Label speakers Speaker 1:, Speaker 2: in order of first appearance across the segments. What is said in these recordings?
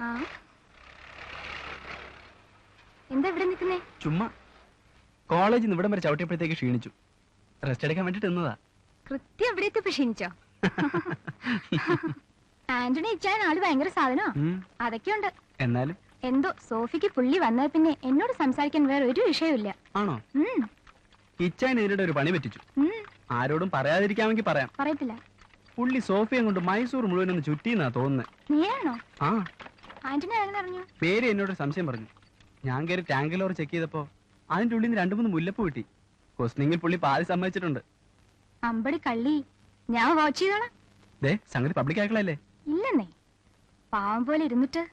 Speaker 1: ആ? എന്താ ഇവിടെ നിൽക്കുന്നേ?
Speaker 2: ചുമ്മാ. കോളേജിൽ നിന്ന് ഇവിടം വരെ ചവിട്ടിയപ്പോഴത്തേക്ക് ക്ഷീണിച്ചു. റെസ്റ്റ് എടുക്കാൻ വേണ്ടിട്ട് നിന്നതാ.
Speaker 1: കൃത്യം ഇവിടെ എത്തിയപ്പോ ക്ഷീണിച്ചോ? ആന്റണി ഇച്ചാൻ ആൾ ഭയങ്കര സാധനോ?
Speaker 2: ഉം,
Speaker 1: അതൊക്കെയുണ്ട്.
Speaker 2: എന്നാലും?
Speaker 1: എന്തോ സോഫിക്ക് പുള്ളി വന്നത് പിന്നെ എന്നോട് സംസാരിക്കാൻ വേറെ ഒരു വിഷയമില്ല
Speaker 2: ആണോ?
Speaker 1: ഉം,
Speaker 2: ഇച്ചാൻ ഇതിനിടെ ഒരു പണി പറ്റിച്ചു.
Speaker 1: ഉം,
Speaker 2: ആരോടും പറയാതിരിക്കാമെങ്കിൽ പറയാം.
Speaker 1: പറയത്തില്ല.
Speaker 2: പുള്ളി സോഫിയം കൊണ്ട് മൈസൂർ മുഴുവൻ ഒന്ന് ചുറ്റിന്നാ തോന്നുന്നത്
Speaker 1: നീയാണോ?
Speaker 2: ആ.
Speaker 1: ആന്റണി ആരെന്ന് അറിഞ്ഞു?
Speaker 2: പേര് എന്നോട് സംശയം പറഞ്ഞു. ഞാൻ കയറി ടാങ്കിലോർ ചെക്ക് ചെയ്തപ്പോ അതിന്റെ ഉള്ളിൽ നിന്ന് രണ്ടു മൂന്ന് മുല്ലപ്പ് കിട്ടി. ക്വസ്റ്റിനിങ്ങിൽ പുള്ളി പാതി സമ്മതിച്ചിട്ടുണ്ട്.
Speaker 1: അമ്പടി കള്ളി. ഞാൻ വാച്ച് ചെയ്തോളാം.
Speaker 2: സംഗതി പബ്ലിക് ആക്കളല്ലേ
Speaker 1: ഇല്ലെന്നേ. പാവം പോലെ ഇരുന്നിട്ട്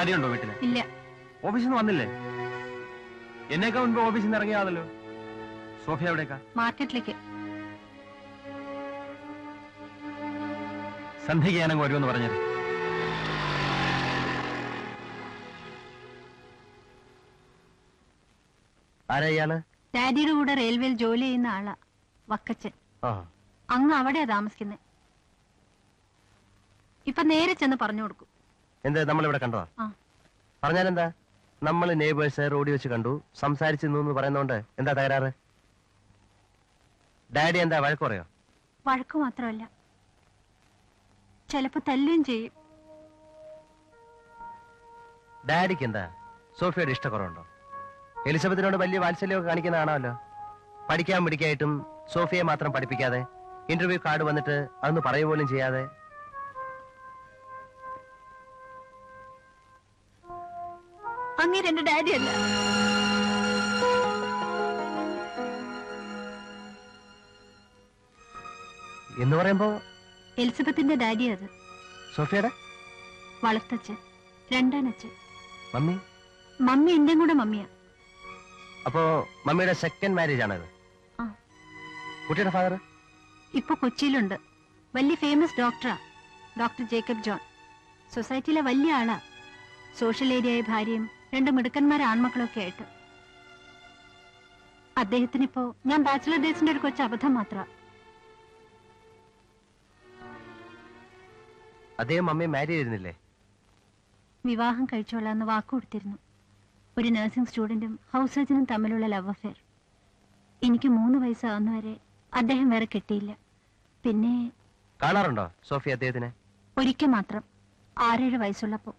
Speaker 3: ഡാഡി ഉണ്ടോ വീട്ടിൽ?
Speaker 1: ഇല്ല.
Speaker 3: ഓഫീസിൽ നിന്ന് വന്നില്ലേ? എന്നേക്കാ മുൻപ് ഓഫീസിൽ നിന്ന് ഇറങ്ങിയാതല്ലോ സോഫിയ എവിടേക്കാ?
Speaker 1: മാർക്കറ്റിലേക്ക്.
Speaker 3: സന്ധ്യയ്ക്ക് ഞാനങ്ങ് വരുമെന്ന് പറഞ്ഞത്. ആരാ ഇയാൾ?
Speaker 4: ഡാഡിയുടെ കൂടെ റെയിൽവേയിൽ ജോലി ചെയ്യുന്ന ആളാ വക്കച്ചൻ.
Speaker 3: ആ.
Speaker 4: അങ്ങ് അവിടെയാ താമസിക്കുന്നത് ഇപ്പൊ നേരെ ചെന്ന് പറഞ്ഞു കൊടുക്കും.
Speaker 3: എന്ത് നമ്മളിവിടെ കണ്ടോ. പറഞ്ഞാലെന്താ? നമ്മൾ നെയ്ബേഴ്സ് റോഡിൽ വെച്ച് കണ്ടു സംസാരിച്ചു എന്ന് പറയുന്നോണ്ട് എന്താ തകരാറ്? ഡാഡി എന്താ വഴക്ക് പറയോ?
Speaker 4: വഴക്ക് മാത്രമല്ല. ചിലപ്പോ തല്ലുകയും ചെയ്യും.
Speaker 3: ഡാഡിക്ക് എന്താ? സോഫിയുടെ ഇഷ്ടക്കുറവുണ്ടോ? എലിസബത്തിനോട് വലിയ വാത്സല്യമൊക്കെ കാണിക്കുന്നതാണല്ലോ പഠിക്കാൻ പിടിക്കായിട്ടും സോഫിയെ മാത്രം പഠിപ്പിക്കാതെ ഇന്റർവ്യൂ കാർഡ് വന്നിട്ട് അതൊന്ന് പറയുക പോലും ചെയ്യാതെ
Speaker 4: അങ്ങേര് എന്റെ ഡാഡി അല്ല.
Speaker 3: എന്ന് പറയുമ്പോ?
Speaker 4: എലിസബത്തിന്റെ ഡാഡി അത്.
Speaker 3: സോഫിയുടെ?
Speaker 4: വളർത്തച്ഛൻ. രണ്ടാനച്ഛൻ
Speaker 3: മമ്മി?
Speaker 4: മമ്മി എന്റെ കൂടെ മമ്മിയാ.
Speaker 3: അപ്പോ മമ്മിയുടെ സെക്കൻഡ് മാരേജ് ആണത്.
Speaker 4: ആ.
Speaker 3: കുട്ടിയുടെ ഫാദർ
Speaker 4: ഇപ്പൊ കൊച്ചിയിലുണ്ട്. വലിയ ഫേമസ് ഡോക്ടറാ ഡോക്ടർ ജേക്കബ് ജോൺ. സൊസൈറ്റിയിലെ വലിയ ആളാ. സോഷ്യൽ ഏരിയയായ ഭാര്യയും രണ്ട് മിടുക്കന്മാരെ ആൺമക്കളൊക്കെ ആയിട്ട്. അദ്ദേഹത്തിനിപ്പോ ഞാൻ ബാച്ചിലർ ഡേസിന്റെ ഒരു കൊച്ചു അബദ്ധം മാത്ര.
Speaker 3: അദ്ദേഹം മാരി
Speaker 4: വിവാഹം കഴിച്ചോളാന്ന് വാക്കു കൊടുത്തിരുന്നു ഒരു നഴ്സിംഗ് സ്റ്റുഡന്റും ഹൗസ് സർജനും തമ്മിലുള്ള ലവ് അഫെയർ എനിക്ക് മൂന്ന് വയസ്സാവുന്നവരെ അദ്ദേഹം വേറെ കിട്ടിയില്ല. പിന്നെ
Speaker 3: കാണാറുണ്ടോ സോഫി അദ്ദേഹത്തിനെ?
Speaker 4: ഒരിക്കൽ മാത്രം. ആറേഴ് വയസ്സുള്ളപ്പോ.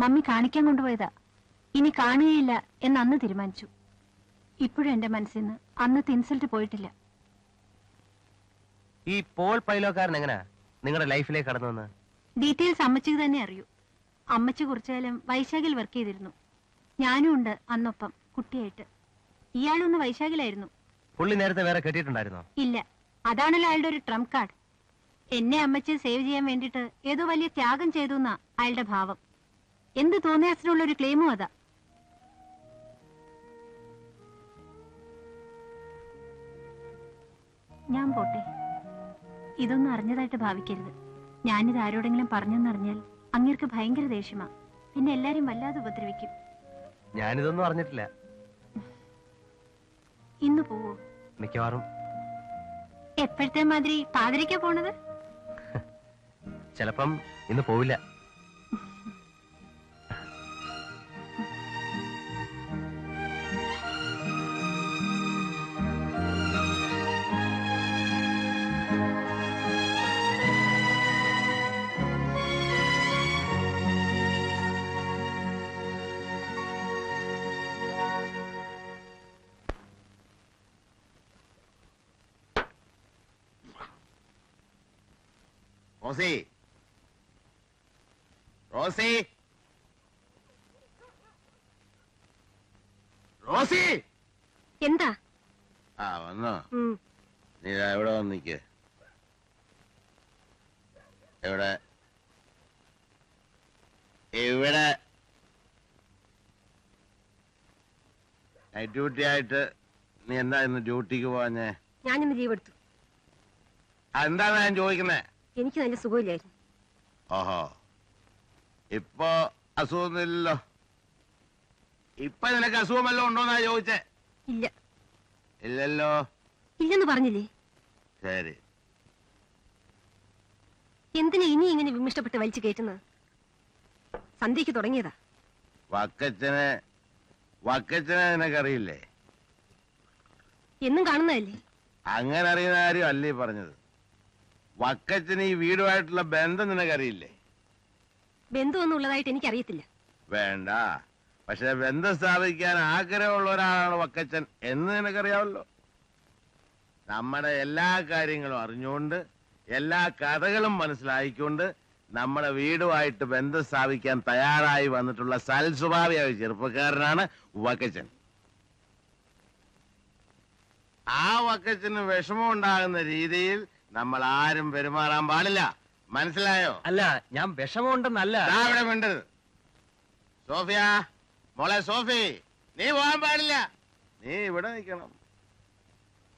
Speaker 4: മമ്മി കാണിക്കാൻ കൊണ്ടുപോയതാ. ഇനി കാണുകയില്ല എന്ന് അന്ന് തീരുമാനിച്ചു. ഇപ്പോഴും എന്റെ മനസ്സിൽ നിന്ന് അന്നത്തെ ഇൻസൾട്ട് പോയിട്ടില്ല.
Speaker 3: ഈ പോൾ പൈലോക്കാരൻ എങ്ങനെ നിങ്ങളുടെ ലൈഫിലേക്ക് കടന്നു വന്ന്
Speaker 4: ഡീറ്റെയിൽസ് അമ്മച്ചിക്ക് തന്നെ അറിയൂ. അമ്മച്ചി കുറച്ചുകാലം വൈശാഖിൽ വർക്ക് ചെയ്തിരുന്നു. ഞാനും ഉണ്ട് അന്നൊപ്പം കുട്ടിയായിട്ട്. ഇയാളൊന്ന് വൈശാഖിലായിരുന്നു.
Speaker 3: പുള്ളി നേരത്തെ വേറെ കെട്ടിയിട്ടുണ്ടായിരുന്നോ?
Speaker 4: ഇല്ല. അതാണല്ലോ അയാളുടെ ഒരു ട്രംപ് കാർഡ് എന്നെ അമ്മച്ചി സേവ് ചെയ്യാൻ വേണ്ടിയിട്ട് ഏതോ വലിയ ത്യാഗം ചെയ്തു എന്നാ അയാളുടെ ഭാവം. എന്ത് തോന്നിയാസിനുള്ള ഒരു ക്ലെയിമും അതാ. ഞാൻ പോട്ടെ. ഇതൊന്നും അറിഞ്ഞതായിട്ട് ഭാവിക്കരുത്. ഞാനിത് ആരോടെങ്കിലും പറഞ്ഞെന്നറിഞ്ഞാൽ അങ്ങേർക്ക് ഭയങ്കര ദേഷ്യമാ. പിന്നെ എല്ലാരും വല്ലാതെ ഉപദ്രവിക്കും.
Speaker 3: ഞാനിതൊന്നും അറിഞ്ഞിട്ടില്ല.
Speaker 4: ഇന്ന് പോവോ?
Speaker 3: മിക്കവാറും.
Speaker 4: എപ്പോഴത്തെ മാതിരി പാതിരിക്കാ പോണത്?
Speaker 3: ചിലപ്പം ഇന്ന് പോവില്ല.
Speaker 5: റോസി. റോസി. റോസി.
Speaker 4: എന്താ?
Speaker 5: ആ വന്നോ. നീ എവിടെ ഇവിടെ വന്നിക്ക് എവിടെ? ഇവിടെ നൈറ്റ് ഡ്യൂട്ടി ആയിട്ട് നീ എന്താ ഇന്ന് ഡ്യൂട്ടിക്ക് പോവാഞ്ഞേ?
Speaker 6: ഞാനിന്ന് ലീവ് എടുത്തു.
Speaker 5: അതെന്താണ് ഞാൻ ചോദിക്കുന്നത്
Speaker 6: എനിക്ക് നല്ല സുഖമില്ലായിരുന്നു.
Speaker 5: ആഹാ. ഇപ്പൊ അസുഖമൊന്നുമില്ലല്ലോ. ഇപ്പൊ നിനക്ക് അസുഖം വല്ലതും ഉണ്ടോന്നാ ചോദിച്ചേ?
Speaker 6: ഇല്ല.
Speaker 5: ഇല്ലല്ലോ.
Speaker 6: ഇല്ലെന്ന് പറഞ്ഞില്ലേ?
Speaker 5: ശരി.
Speaker 6: എന്തിനാ ഇനി ഇങ്ങനെ വിമിഷ്ടപ്പെട്ട് വലിച്ചു കയറ്റുന്നത്? സന്ധ്യക്ക് തുടങ്ങിയതാ.
Speaker 5: വക്കച്ചനെ വക്കച്ചനെ നിനക്കറിയില്ലേ?
Speaker 6: എന്നും കാണുന്നതല്ലേ?
Speaker 5: അങ്ങനെ അറിയുന്ന കാര്യം അല്ലേ പറഞ്ഞത്? വക്കച്ചന് ഈ വീടുമായിട്ടുള്ള ബന്ധം നിനക്കറിയില്ലേ?
Speaker 6: ബന്ധുവൊന്നും ഉള്ളതായിട്ട് എനിക്കറിയത്തില്ല
Speaker 5: വേണ്ട. പക്ഷെ ബന്ധം സ്ഥാപിക്കാൻ ആഗ്രഹമുള്ള ഒരാളാണ് വക്കച്ചൻ എന്ന് നിനക്കറിയാമല്ലോ. നമ്മുടെ എല്ലാ കാര്യങ്ങളും അറിഞ്ഞുകൊണ്ട് എല്ലാ കഥകളും മനസ്സിലായിക്കൊണ്ട് നമ്മുടെ വീടുമായിട്ട് ബന്ധം സ്ഥാപിക്കാൻ തയ്യാറായി വന്നിട്ടുള്ള സൽസ്വഭാവിയായ ചെറുപ്പക്കാരനാണ് വക്കച്ചൻ. ആ വക്കച്ചന് വിഷമം ഉണ്ടാകുന്ന രീതിയിൽ നമ്മൾ ആരും പെരുമാറാൻ പാടില്ല. മനസ്സിലായോ?
Speaker 2: അല്ല ഞാൻ വിഷമമുണ്ടെന്നല്ല.
Speaker 5: ദാ ഇവിടെ മിണ്ടരുത്. സോഫിയ മോളെ സോഫി നീ പോകാൻ പാടില്ല. നീ ഇവിടെ നിൽക്കണം.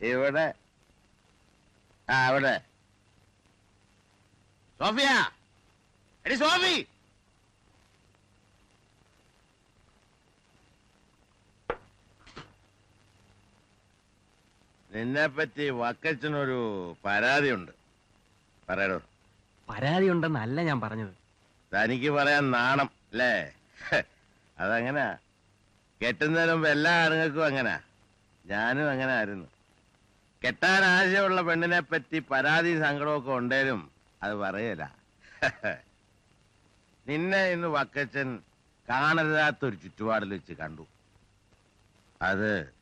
Speaker 5: ഇവിടെ. ആ ഇവിടെ സോഫിയ എടി സോഫി. നിന്നെ പറ്റി വക്കച്ചനൊരു പരാതിയുണ്ട്. പറയടോ.
Speaker 2: പരാതി ഉണ്ടെന്നല്ല ഞാൻ പറഞ്ഞത്.
Speaker 5: തനിക്ക് പറയാൻ നാണം അല്ലേ? അതങ്ങനാ. കെട്ടുന്നതിന് മുമ്പ് എല്ലാ ആണുങ്ങൾക്കും അങ്ങനെ. ഞാനും അങ്ങനെ ആയിരുന്നു കെട്ടാൻ ആശയമുള്ള പെണ്ണിനെ പറ്റി പരാതി സങ്കടമൊക്കെ ഉണ്ടേലും അത് പറയല. നിന്നെ ഇന്ന് വക്കച്ചൻ കാണരുതാത്തൊരു ചുറ്റുപാടിൽ വെച്ച് കണ്ടു. അത്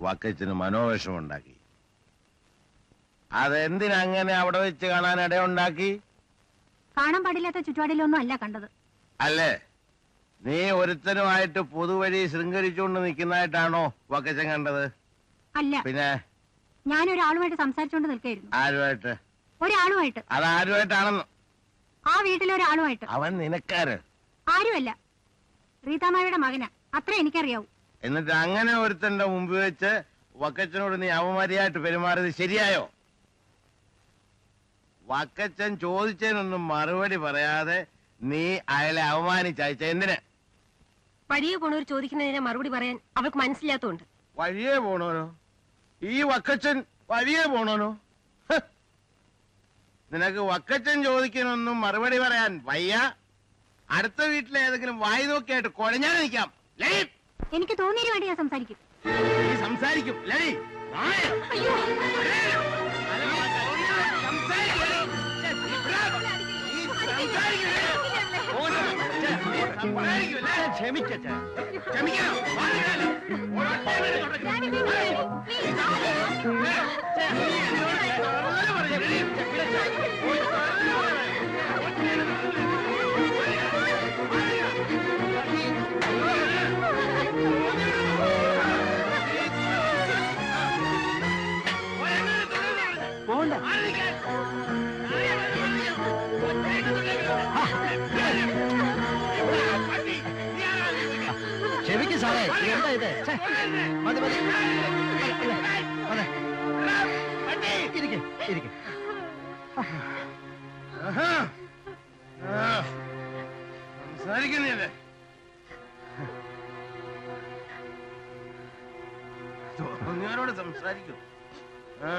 Speaker 5: വക്കച്ചന് മനോവേഷമുണ്ടാക്കി. അതെന്തിനങ്ങനെ അവിടെ വെച്ച് കാണാൻ ഇടയുണ്ടാക്കി?
Speaker 4: കാണാൻ പാടില്ലാത്ത ചുറ്റുപാടിലൊന്നും അല്ല കണ്ടത്.
Speaker 5: അല്ലേ? നീ ഒരുത്തനുമായിട്ട് പൊതുവഴി ശൃംഖരിച്ചുകൊണ്ട് നിൽക്കുന്നതായിട്ടാണോ വക്കച്ചൻ കണ്ടത്?
Speaker 4: അല്ല.
Speaker 5: പിന്നെ?
Speaker 4: ഞാൻ ഒരാളുമായിട്ട് സംസാരിച്ചുകൊണ്ട് നിൽക്കായിരുന്നു.
Speaker 5: ആരുമായിട്ട്?
Speaker 4: ഒരാളുമായിട്ട്.
Speaker 5: അത് ആരുമായിട്ടാണെന്ന്
Speaker 4: ആ വീട്ടിലെ ഒരാളുമായിട്ട്
Speaker 5: അവൻ നിനക്കാര്?
Speaker 4: ആരുമല്ല. റീതാമായുടെ മകനാ. അത്ര എനിക്കറിയാവൂ.
Speaker 5: എന്നിട്ട് അങ്ങനെ ഒരുത്തന്റെ മുമ്പ് വെച്ച് വക്കച്ചനോട് നീ അവമര്യാദയായിട്ട് പെരുമാറിയത് ശരിയായോ? വക്കച്ചൻ ചോദിച്ചതിനൊന്നും മറുപടി പറയാതെ നീ അയാളെ അവമാനിച്ചയച്ച. എന്തിന്?
Speaker 6: വഴിയെ പോണവർ ചോദിക്കുന്നതിനെ മറുപടി പറയാൻ അവൾക്ക് മനസ്സിലാത്തോണ്ട്
Speaker 5: വഴിയേ പോണോനോ ഈ വക്കച്ചൻ വഴിയേ പോണോനോ. നിനക്ക് വക്കച്ചൻ ചോദിക്കാനൊന്നും മറുപടി പറയാൻ വയ്യ. അടുത്ത വീട്ടിലെ ഏതെങ്കിലും വായി നോക്കിയായിട്ട് കുഴഞ്ഞാൽ നിൽക്കാം. ലൈ
Speaker 4: എനിക്ക് തോന്നിയൊരു വേണ്ടി ഞാൻ സംസാരിക്കും
Speaker 5: നീ സംസാരിക്കും ലൈ നായ. ലേ. സംസാരിക്കും. നീ സംസാരിക്കും, ലേ. സംസാരിക്കും, ലേ. ക്ഷമിക്കണം. വാങ്ങിക്കാലോ.
Speaker 3: ഇത് മതി മതി. ഇരിക്ക്, ഇരിക്ക്.
Speaker 5: സംസാരിക്കുന്നില്ലേ തോന്നിയവരോട് സംസാരിക്കും ആ.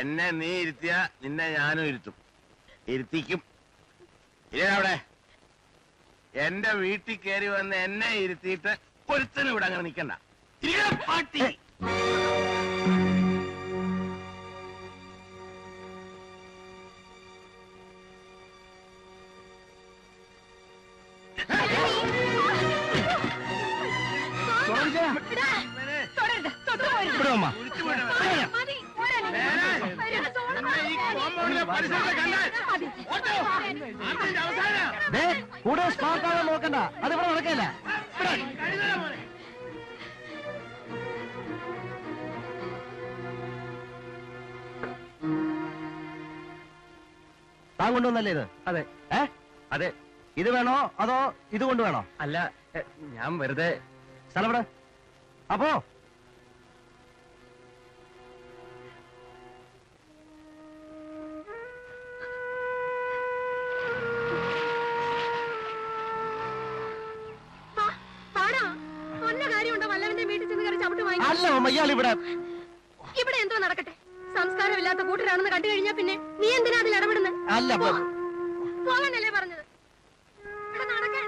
Speaker 5: എന്നെ നീ ഇരുത്തിയ നിന്നെ ഞാനും ഇരുത്തും. ഇരുത്തിക്കും. ഇല്ലവിടെ എന്റെ വീട്ടിൽ കയറി വന്ന് എന്നെ ഇരുത്തിയിട്ട് ഒരുത്തനും ഇവിടെ അങ്ങനെ നിൽക്കണ്ട പാട്ടി.
Speaker 3: കൂടെ സ്മാർട്ട് ആവാൻ നോക്കണ്ട. അത് ഇവിടെ നടക്കില്ല താൻ കൊണ്ടുവന്നല്ലേ ഇത്?
Speaker 2: അതെ.
Speaker 3: ഏ? അതെ. ഇത് വേണോ അതോ ഇത് കൊണ്ട് വേണോ?
Speaker 2: അല്ല ഞാൻ വെറുതെ
Speaker 3: സ്ഥലം അപ്പോ ദൈവം ഇവിടെ.
Speaker 6: ഇവിടെ എന്തോ നടക്കട്ടെ. സംസ്കാരമില്ലാത്ത കൂട്ടരാണെന്ന് കണ്ടു കഴിഞ്ഞാ പിന്നെ നീ എന്തിനാ അതിൽ ഇടപെടുന്നത്
Speaker 3: പോവാനല്ലേ പറഞ്ഞത്?
Speaker 6: ഇവിടെ നടക്കാൻ